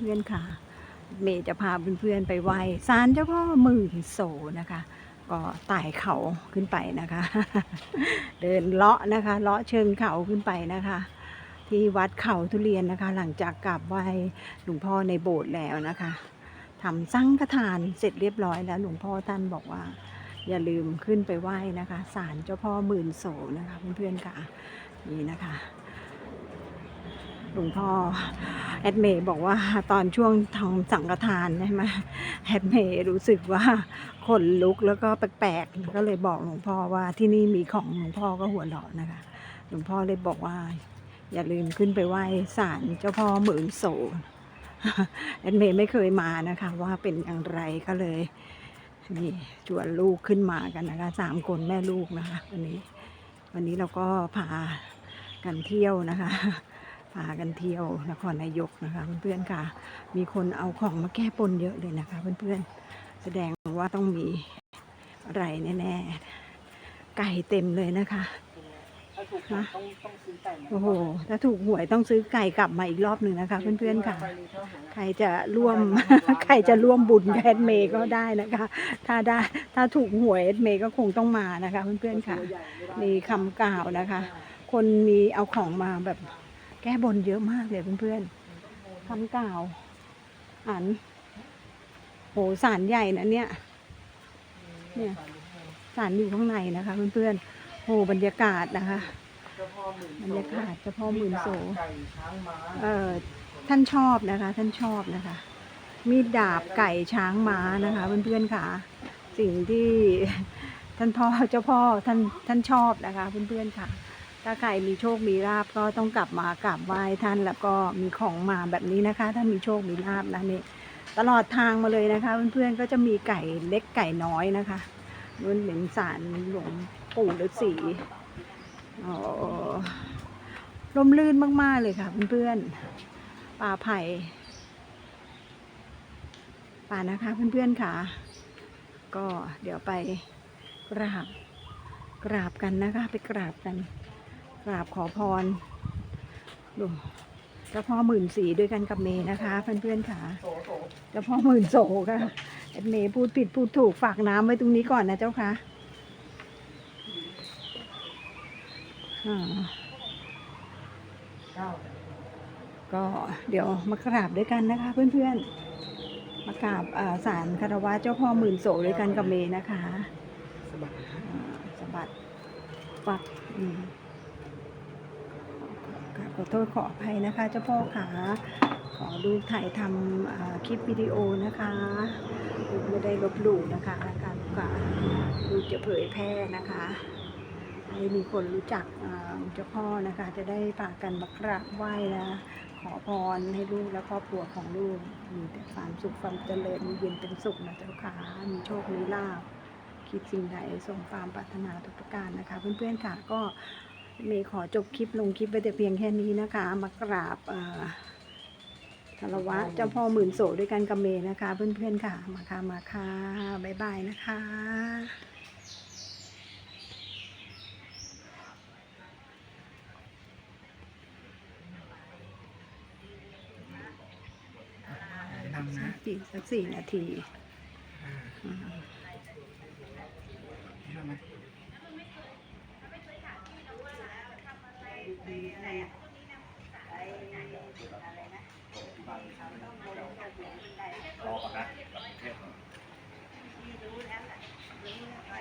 เพื่อนๆค่ะ เมย์จะพาเพื่อนๆไปไหว้ศาลเจ้าพ่อหมื่นโสนะคะ ก็ไต่เขาขึ้นไปนะคะ เดินเลาะนะคะเลาะเชิงเขาขึ้นไปนะคะ ที่วัดเขาทุเรียนนะคะ หลังจากกราบไหว้หลวงพ่อในโบสถ์แล้วนะคะทำสังฆทานเสร็จเรียบร้อยแล้วหลวงพ่อท่านบอกว่าอย่าลืมขึ้นไปไหว้นะคะศาลเจ้าพ่อหมื่นโสนะคะเพื่อนๆค่ะนี่นะคะ หลวงพ่อแอดเมย์บอกว่าตอนช่วงทำสังฆทานใช่ไหมแอดเมย์รู้สึกว่าขนลุกแล้วก็แปลกๆ ก็เลยบอกหลวงพ่อว่าที่นี่มีของหลวงพ่อก็หัวเราะนะคะ หลวงพ่อเลยบอกว่า อย่าลืมขึ้นไปไหว้ศาลเจ้าพ่อหมื่นโสแอดเมย์ไม่เคยมานะคะ ว่าเป็นอย่างไรก็เลยนี่ชวนลูกขึ้นมากันนะคะสามคนแม่ลูกนะคะวันนี้ วันนี้เราก็พากันเที่ยวนะคะ พากันเที่ยวนครนายกนะคะเพื่อนๆค่ะ มีคนเอาของมาแก้ปนเยอะเลยนะคะ เพื่อนๆ แสดงว่าต้องมีอะไรแน่ๆ ไก่เต็มเลยนะคะถ้าถูกหวยต้องต้องซื้อไก่มาโอ้โห ถ้าถูกหวยต้องซื้อไก่กลับมาอีกรอบหนึ่งนะคะ เพื่อนๆค่ะไปเลยเท่าไหร่ใครจะร่วม ใครจะร่วมบุญกับแอดเมย์ก็ได้นะคะ ถ้าได้ ถ้าถูกหวยแอดเมย์ก็คงต้องมานะคะ เพื่อนๆค่ะตัวใหญ่ไม่ได้มีคำกล่าวนะคะ คนมีเอาของมาแบบ แก้บนเยอะมากเลยเพื่อนๆคำกล่าวอ่านโหสารใหญ่นะเนี่ย เนี่ยสารอยู่ข้างในนะคะเพื่อนๆโหบรรยากาศนะคะ บรรยากาศเฉพาะหมื่นโสเอ่อท่านชอบนะคะ ท่านชอบนะคะ มีดดาบไก่ช้างม้านะคะเพื่อนๆค่ะ สิ่งที่ท่านพ่อเจ้าพ่อท่านท่านชอบนะคะเพื่อนๆค่ะ ถ้าใครมีโชคมีลาบก็ต้องกลับมากราบไหว้ท่านแล้วก็มีของมาแบบนี้นะคะ ถ้ามีโชคมีลาบนะนี่ตลอดทางมาเลยนะคะเพื่อนๆก็จะมีไก่เล็กไก่น้อยนะคะนู่นเป็นสารหลวงปู่ฤาษีอ๋อร่มรื่นมากๆเลยค่ะเพื่อนๆป่าไผ่ป่านะคะเพื่อนๆค่ะ ก็เดี๋ยวไปกราบกราบกันนะคะ ไปกราบกัน กราบขอพรดูเจ้าพ่อหมื่นสีด้วยกันกับเมย์นะคะ เพื่อนๆค่ะโสโสเจ้าพ่อหมื่นโศค่ะแอดเมย์พูดผิดพูดถูกฝากน้ำไว้ตรงนี้ก่อนนะเจ้าค่ะอ่าเก้าก็เดี๋ยวมากราบด้วยกันนะคะ เพื่อนๆ มากราบอ่าสารคารวะเจ้าพ่อหมื่นโศด้วยกันกับเมย์นะคะสบัดอ่าสะบัดปักอืม ขอโทษขออภัยนะคะเจ้าพ่อขาขอดูถ่ายทำคลิปวิดีโอนะคะไม่ได้ลบหลู่นะคะการกาลูจะเผยแพร่นะคะให้มีคนรู้จักเจ้าพ่อนะคะ จะได้พากันมากราบไหว้นะขอพรให้ลูกและครอบครัวของลูก มีแต่ความสุขความเจริญมีเย็นเป็นสุขนะเจ้าค่ะมีโชคมีลาภคิดสิ่งใดส่งความปรารถนาทุกประการนะคะ เพื่อนๆค่ะก็ เมย์ขอจบคลิปลงคลิปไว้แต่เพียงแค่นี้นะคะ มากราบเอ่อคารวะเจ้าพ่อหมื่นโสด้วยกันกับเมย์นะคะ เพื่อนๆค่ะ มาค่ะมาค่ะบ๊ายบายนะคะนำนะอีกสักสี่นาที รอก่อนนะแบบเทียบรู้แล้วแหละรู้แล้วไป